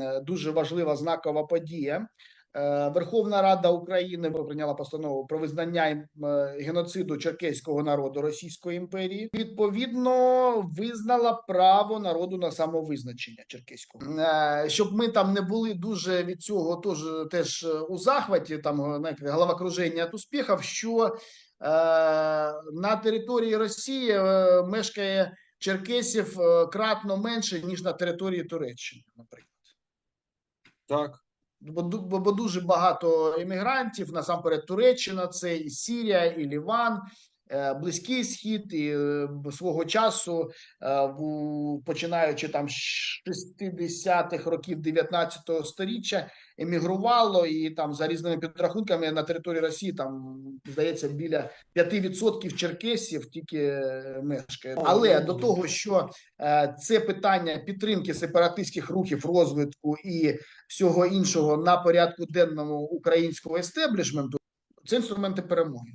м, дуже важлива знакова подія. Е, Верховна Рада України прийняла постанову про визнання е, геноциду черкеського народу Російської імперії. Відповідно, визнала право народу на самовизначення черкеського. Е, Щоб ми там не були дуже від цього теж, теж е, у захваті, там знаєте, головокруження від успіхів, що е, на території Росії е, мешкає черкесів е, кратно менше ніж на території Туреччини, наприклад. Так. Бо, бо, дуже багато іммігрантів, насамперед Туреччина, це і Сірія, і Ліван, Близький Схід, і е, свого часу, е, починаючи там з 60-х років 19 століття, емігрувало, і там за різними підрахунками на території Росії там здається біля 5% черкесів тільки е, мешкає. Але до того, що е, це питання підтримки сепаратистських рухів розвитку і всього іншого на порядку денному українського естеблішменту, це інструменти перемоги.